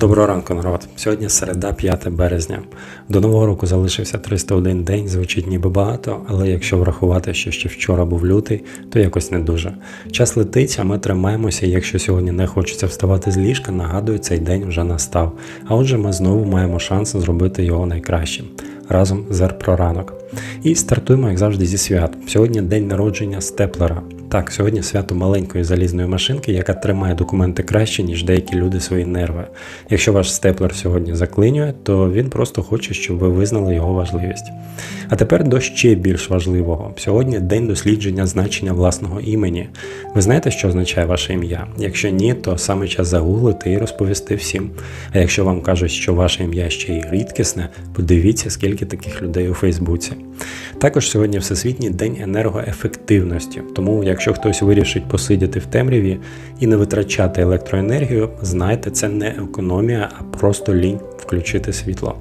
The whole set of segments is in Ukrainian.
Доброго ранку, народ. Сьогодні середа, 5 березня. До нового року залишився 301 день, звучить ніби багато, але якщо врахувати, що ще вчора був лютий, то якось не дуже. Час летить, а ми тримаємося, і якщо сьогодні не хочеться вставати з ліжка, нагадую, цей день вже настав. А отже, ми знову маємо шанс зробити його найкращим. Разом з «Р про ранок. І стартуємо, як завжди, зі свят. Сьогодні день народження степлера. Так, сьогодні свято маленької залізної машинки, яка тримає документи краще, ніж деякі люди свої нерви. Якщо ваш степлер сьогодні заклинює, то він просто хоче, щоб ви визнали його важливість. А тепер до ще більш важливого. Сьогодні день дослідження значення власного імені. Ви знаєте, що означає ваше ім'я? Якщо ні, то саме час загуглити і розповісти всім. А якщо вам кажуть, що ваше ім'я ще й рідкісне, подивіться, скільки таких людей у Фейсбуці. Також сьогодні Всесвітній день енергоефективності. Тому, якщо хтось вирішить посидіти в темряві і не витрачати електроенергію, знайте, це не економія, а просто лінь включити світло.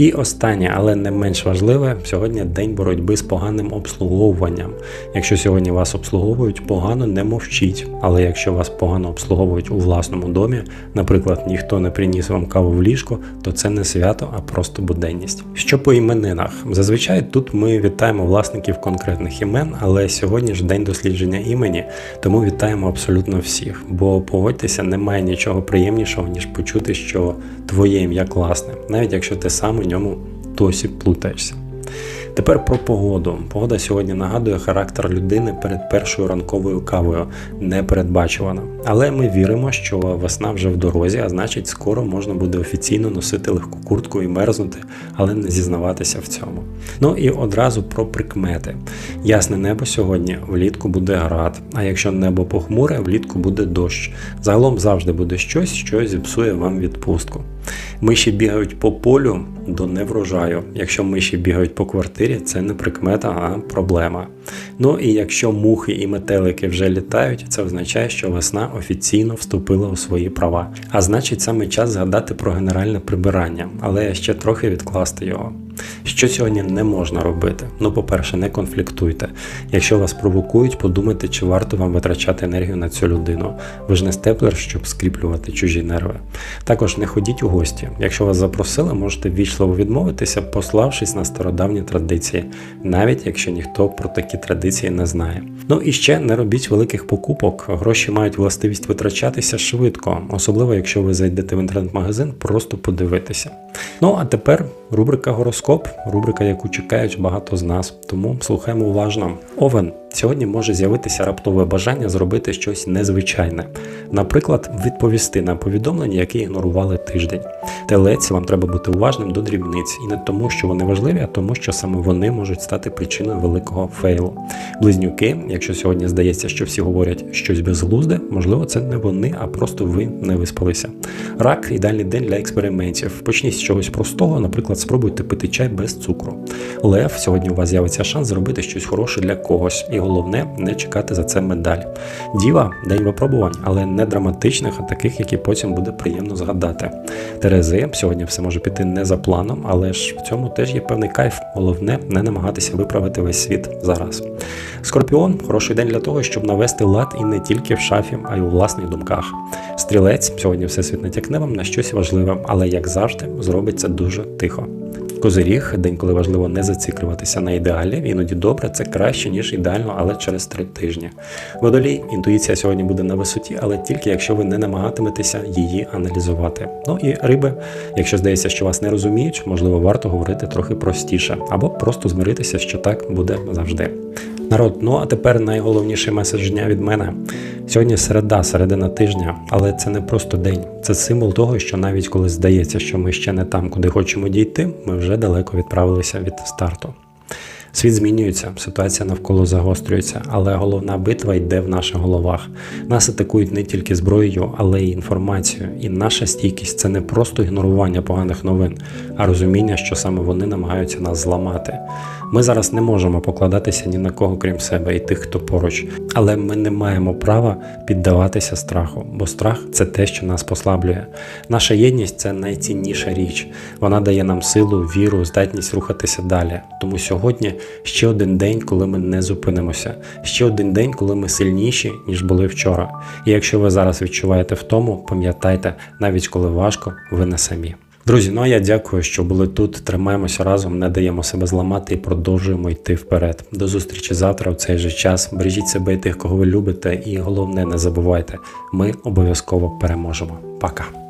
І останнє, але не менш важливе, сьогодні день боротьби з поганим обслуговуванням. Якщо сьогодні вас обслуговують погано, не мовчіть. Але якщо вас погано обслуговують у власному домі, наприклад, ніхто не приніс вам каву в ліжко, то це не свято, а просто буденність. Що по іменинах? Зазвичай тут ми вітаємо власників конкретних імен, але сьогодні ж день дослідження імені, тому вітаємо абсолютно всіх. Бо погодьтеся, немає нічого приємнішого, ніж почути, що твоє ім'я класне, навіть якщо ти сам ньому досі плутаєшся. Тепер про погоду. Погода сьогодні нагадує характер людини перед першою ранковою кавою, непередбачувана. Але ми віримо, що весна вже в дорозі, а значить, скоро можна буде офіційно носити легку куртку і мерзнути, але не зізнаватися в цьому. Ну і одразу про прикмети. Ясне небо сьогодні, влітку буде град, а якщо небо похмуре, влітку буде дощ. Загалом завжди буде щось, що зіпсує вам відпустку. Миші бігають по полю до неврожаю. Якщо миші бігають по квартирі, це не прикмета, а проблема. Ну і якщо мухи і метелики вже літають, це означає, що весна офіційно вступила у свої права. А значить, саме час згадати про генеральне прибирання, але ще трохи відкласти його. Що сьогодні не можна робити? Ну, по-перше, не конфліктуйте. Якщо вас провокують, подумайте, чи варто вам витрачати енергію на цю людину. Ви ж не степлер, щоб скріплювати чужі нерви. Також не ходіть у гості. Якщо вас запросили, можете ввічливо відмовитися, пославшись на стародавні традиції, навіть якщо ніхто про такі традиції не знає. Ну і ще не робіть великих покупок. Гроші мають властивість витрачатися швидко, особливо якщо ви зайдете в інтернет-магазин, просто подивитися. Ну а тепер рубрика гороскоп, рубрика, яку чекають багато з нас. Тому слухаємо уважно. Овен. Сьогодні може з'явитися раптове бажання зробити щось незвичайне, наприклад, відповісти на повідомлення, які ігнорували тиждень. Телець вам треба бути уважним до дрібниць, і не тому, що вони важливі, а тому, що саме вони можуть стати причиною великого фейлу. Близнюки, якщо сьогодні здається, що всі говорять щось безглузде, можливо, це не вони, а просто ви не виспалися. Рак ідеальний день для експериментів. Почніть з чогось простого, наприклад, спробуйте пити чай без цукру. Лев, сьогодні у вас з'явиться шанс зробити щось хороше для когось, і головне не чекати за це медаль. Діва день випробувань, але не драматичних, а таких, які потім буде приємно згадати. Терези, сьогодні все може піти не за планом, але ж в цьому теж є певний кайф. Головне не намагатися виправити весь світ зараз. Скорпіон хороший день для того, щоб навести лад і не тільки в шафі, а й у власних думках. Стрілець сьогодні всесвіт натякне вам на щось важливе, але як завжди, зробить це дуже тихо. Козиріг, день, коли важливо не зациклюватися на ідеалі, іноді добре, це краще, ніж ідеально, але через три тижні. Водолій, інтуїція сьогодні буде на висоті, але тільки якщо ви не намагатиметеся її аналізувати. Ну і риби, якщо здається, що вас не розуміють, можливо, варто говорити трохи простіше, або просто змиритися, що так буде завжди. Народ, ну а тепер найголовніший меседж дня від мене. Сьогодні середа, середина тижня, але це не просто день. Це символ того, що навіть коли здається, що ми ще не там, куди хочемо дійти, ми вже далеко відправилися від старту. Світ змінюється, ситуація навколо загострюється, але головна битва йде в наших головах. Нас атакують не тільки зброєю, але й інформацією. І наша стійкість це не просто ігнорування поганих новин, а розуміння, що саме вони намагаються нас зламати. Ми зараз не можемо покладатися ні на кого, крім себе і тих, хто поруч. Але ми не маємо права піддаватися страху, бо страх це те, що нас послаблює. Наша єдність це найцінніша річ. Вона дає нам силу, віру, здатність рухатися далі. Тому сьогодні ще один день, коли ми не зупинимося, ще один день, коли ми сильніші, ніж були вчора. І якщо ви зараз відчуваєте втому, пам'ятайте, навіть коли важко, ви не самі. Друзі, ну а я дякую, що були тут. Тримаємося разом, не даємо себе зламати і продовжуємо йти вперед. До зустрічі завтра у цей же час. Бережіть себе і тих, кого ви любите, і головне, не забувайте, ми обов'язково переможемо. Пока.